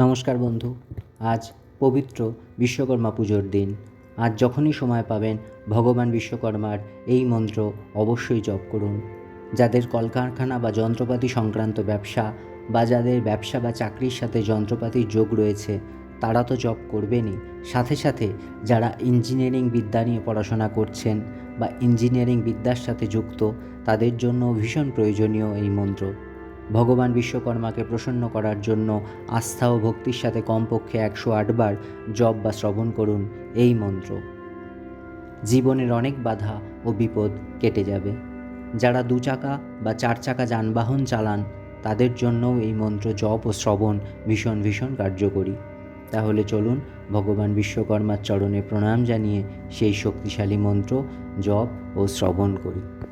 নমস্কার বন্ধু, আজ পবিত্র বিশ্বকর্মা পুজোর দিন। আজ যখনই সময় পাবেন, ভগবান বিশ্বকর্মার এই মন্ত্র অবশ্যই জপ করুন। যাদের কলকারখানা বা যন্ত্রপাতি সংক্রান্ত ব্যবসা বা যাদের ব্যবসা বা চাকরির সাথে যন্ত্রপাতির যোগ রয়েছে, তারা তো জব করবেনই। সাথে সাথে যারা ইঞ্জিনিয়ারিং বিদ্যা নিয়ে পড়াশোনা করছেন বা ইঞ্জিনিয়ারিং বিদ্যার সাথে যুক্ত, তাদের জন্য ভীষণ প্রয়োজনীয় এই মন্ত্র। ভগবান বিশ্বকর্মাকে প্রসন্ন করার জন্য আস্থা ও ভক্তির সাথে কমপক্ষে একশো আটবার জপ বা শ্রবণ করুন, এই মন্ত্র। জীবনের অনেক বাধা ও বিপদ কেটে যাবে। যারা দু চাকা বা চার চাকা যানবাহন চালান, তাদের জন্যও এই মন্ত্র জপ ও শ্রবণ ভীষণ ভীষণ কার্যকরী। তাহলে চলুন ভগবান বিশ্বকর্মার চরণে প্রণাম জানিয়ে সেই শক্তিশালী মন্ত্র জপ ও শ্রবণ করি।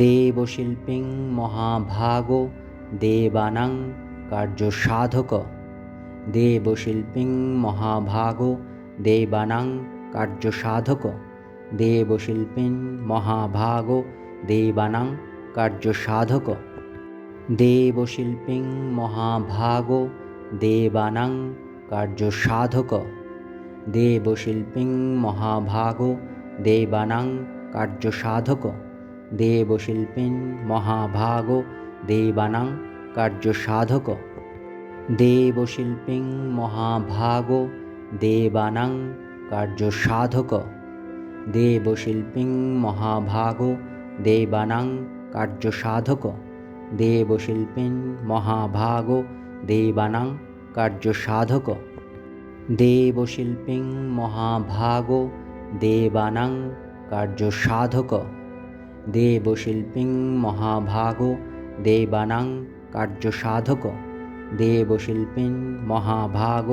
দেবশিল্পীং মহাভাগ দেবানাং কার্যসাধক। দেবশিল্পীং মহাভাগ দেবানাং কার্যসাধক। দেবশিল্পীং মহাভাগ দেবানাং কার্যসাধক। দেবশিল্পীং মহাভাগ দেবানাং কার্যসাধক। দেবশিল্পীং মহাভাগ দেবানাং কার্যসাধক। দেবশিল্পীন মহাভাগ দেবানাং কার্যসাধক। দেবশিল্পীং মহাভাগ দেবানাং কার্যসাধক। দেবশিল্পীং মহাভাগ দেবানাং কার্যসাধক। দেবশিল্পীন মহাভাগ দেবানাং কার্যসাধক। দেবশিল্পীং মহাভাগ দেবানাং কার্যসাধক। দেবশিল্পীং মহাভাগ দেবানাং কার্যসাধক। দেবশিল্পীং মহাভাগ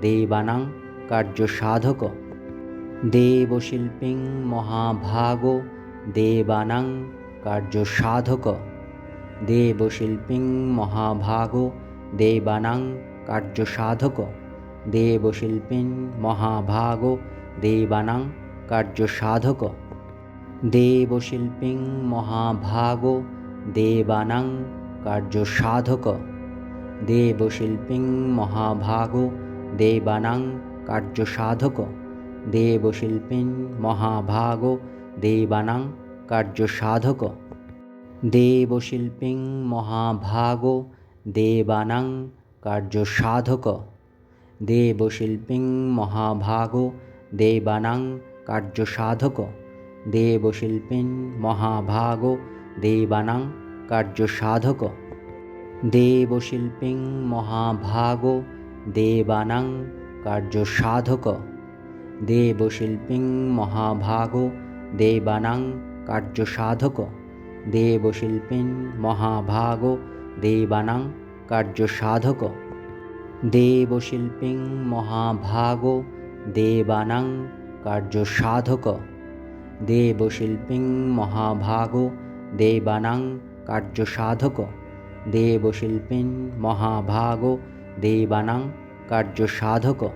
দেবানাং কার্যসাধক। দেবশিল্পীং মহাভাগ দেবানাং কার্যসাধক। দেবশিল্পীং মহাভাগ দেবানাং কার্যসাধক। দেবশিল্পীং মহাভাগ দেবানাং কার্যসাধক। দেবশিল্পীং মহাভাগ দেবানাং কার্যসাধক। দেবশিল্পীং মহাভাগ দেবানাং কার্যসাধক। দেবশিল্পীং মহাভাগ দেবানাং কার্যসাধক। দেবশিল্পীং মহাভাগ দেবানাং কার্যসাধক। দেবশিল্পীং মহাভাগ দেবানাং কার্যসাধক। দেবশিল্পীং মহাভাগ দেবানাং কার্যসাধক। দেবশিল্পীং মহাভাগ দেবানাং কার্যসাধক। দেবশিল্পীং মহাভাগ দেবানাং কার্যসাধক। দেবশিল্পীং মহাভাগ দেবানাং কার্যসাধক। দেবশিল্পীং মহাভাগ দেবানাং কার্যসাধক। দেবশিল্পীং মহাভাগ, দেবানাং কার্যসাধক। দেবশিল্পীং মহাভাগ, দেবানাং কার্যসাধক।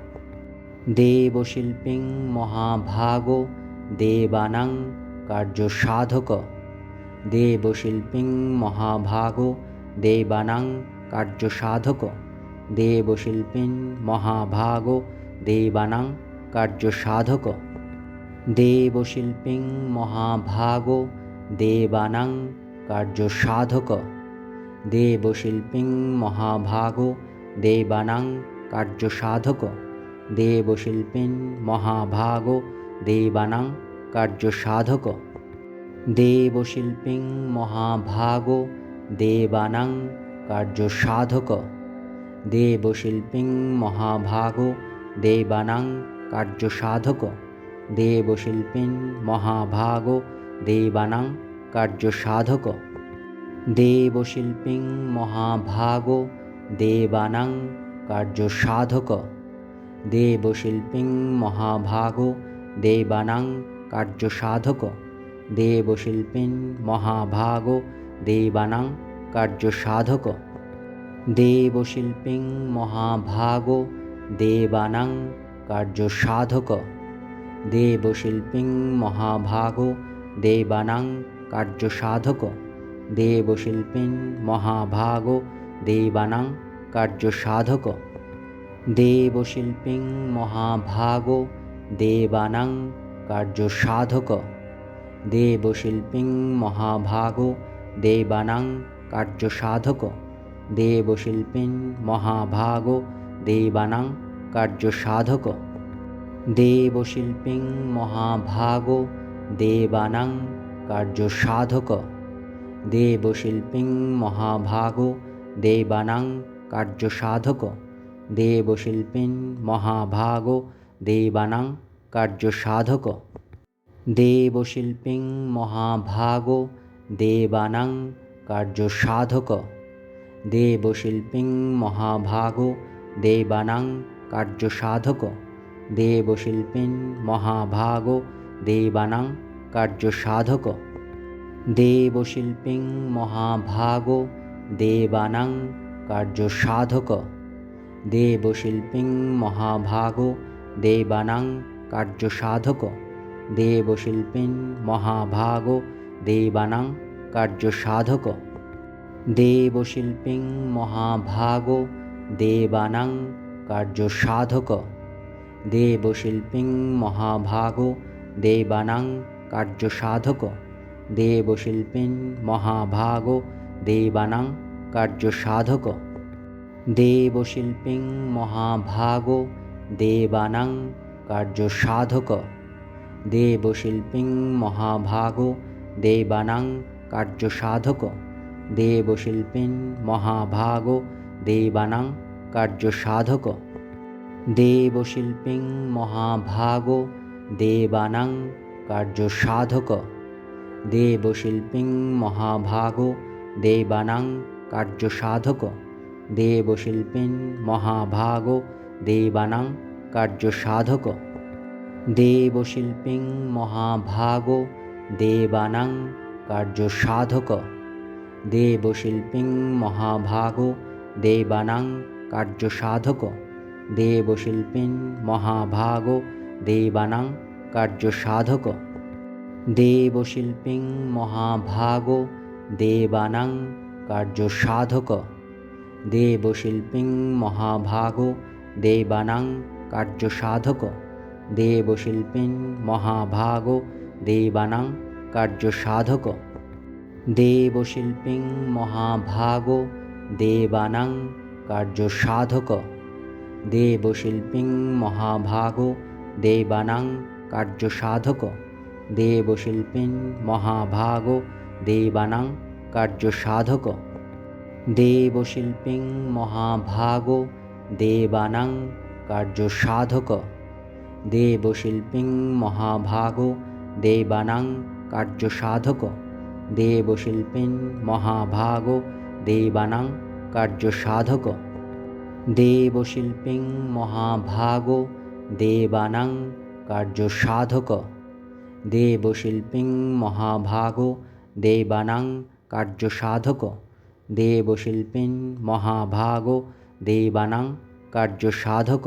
দেবশিল্পীং মহাভাগ, দেবানাং কার্যসাধক। দেবশিল্পীং মহাভাগ, দেবানাং কার্যসাধক। দেবশিল্পীং মহাভাগ, দেবানাং কার্যসাধক। দেবশিল্পীং মহাভাগ দেবানাং কার্যসাধক। দেবশিল্পীং মহাভাগ দেবানাং কার্যসাধক। দেবশিল্পীং মহাভাগ দেবানাং কার্যসাধক। দেবশিল্পীং মহাভাগ দেবানাং কার্যসাধক। দেবশিল্পীং মহাভাগ দেবানাং কার্যসাধক। দেবশিল্পীং মহাভাগ দেবানাং কার্যসাধক। দেবশিল্পীং মহাভাগ দেবানাং কার্যসাধক। দেবশিল্পীং মহাভাগ দেবানাং কার্যসাধক। দেবশিল্পীং মহাভাগ দেবানাং কার্যসাধক। দেবশিল্পীং মহাভাগ দেবানাং কার্যসাধক। দেবশিল্পীং মহাভাগ দেবানাং কার্যসাধক। দেবশিল্পীং মহাভাগ দেবানাং কার্যসাধক। দেবশিল্পীং মহাভাগ দেবানাং কার্যসাধক। দেবশিল্পীং মহাভাগ দেবানাং কার্যসাধক। দেবশিল্পীং মহাভাগ দেবানাং কার্যসাধক। দেবশিল্পীং মহাভাগ দেবানাং কার্যসাধক। দেবশিল্পীং মহাভাগ দেবানাং কার্যসাধক। দেবশিল্পীং মহাভাগ দেবানাং কার্যসাধক। দেবশিল্পীং মহাভাগ দেবানাং কার্যসাধক। দেবশিল্পীং মহাভাগ দেবানাং কার্যসাধক। দেবশিল্পীং মহাভাগ দেবানাং কার্যসাধক। দেবশিল্পীং মহাভাগ দেবানাং কার্যসাধক। দেবশিল্পীং মহাভাগ দেবানাং কার্যসাধক। দেবশিল্পীং মহাভাগ দেবানাং কার্যসাধক। দেবশিল্পীং মহাভাগ দেবানাং কার্যসাধক। দেবশিল্পীং মহাভাগ দেবানাং কার্যসাধক। দেবশিল্পীং মহাভাগ দেবানাং কার্যসাধক। দেবশিল্পীং মহাভাগ দেবানাং কার্যসাধক। দেবশিল্পীং মহাভাগ দেবানাং কার্যসাধক। দেবশিল্পীং মহাভাগ দেবানাং কার্যসাধক। দেবশিল্পীং মহাভাগ দেবানাং কার্যসাধক। দেবশিল্পীং মহাভাগ দেবানাং কার্যসাধক। দেবশিল্পীং মহাভাগ দেবানাং কার্যসাধক। দেবশিল্পীং মহাভাগ দেবানাং কার্যসাধক। দেবশিল্পীং মহাভাগ দেবানাং কার্যসাধক। দেবশিল্পীং মহাভাগ দেবানাং কার্যসাধক। দেবশিল্পীং মহাভাগ দেবানাং কার্যসাধক। দেবশিল্পীং মহাভাগ দেবানাং কার্যসাধক। দেবশিল্পীং মহাভাগ দেবানাং কার্যসাধক। দেবশিল্পীং মহাভাগ দেবানাং কার্যসাধক। দেবশিল্পীং মহাভাগ দেবানাং কার্যসাধক। দেবশিল্পীং মহাভাগ দেবানাং কার্যসাধক। দেবশিল্পীং মহাভাগ দেবানাং কার্যসাধক। দেবশিল্পীং মহাভাগ দেবানাং কার্যসাধক। দেবশিল্পীং মহাভাগ দেবানাং কার্যসাধক। দেবশিল্পীং মহাভাগ দেবানাং কার্যসাধক। দেবশিল্পিং মহাভাগ দেবানাং কার্যসাধক। দেবশিল্পিং মহাভাগ দেবানাং কার্যসাধক।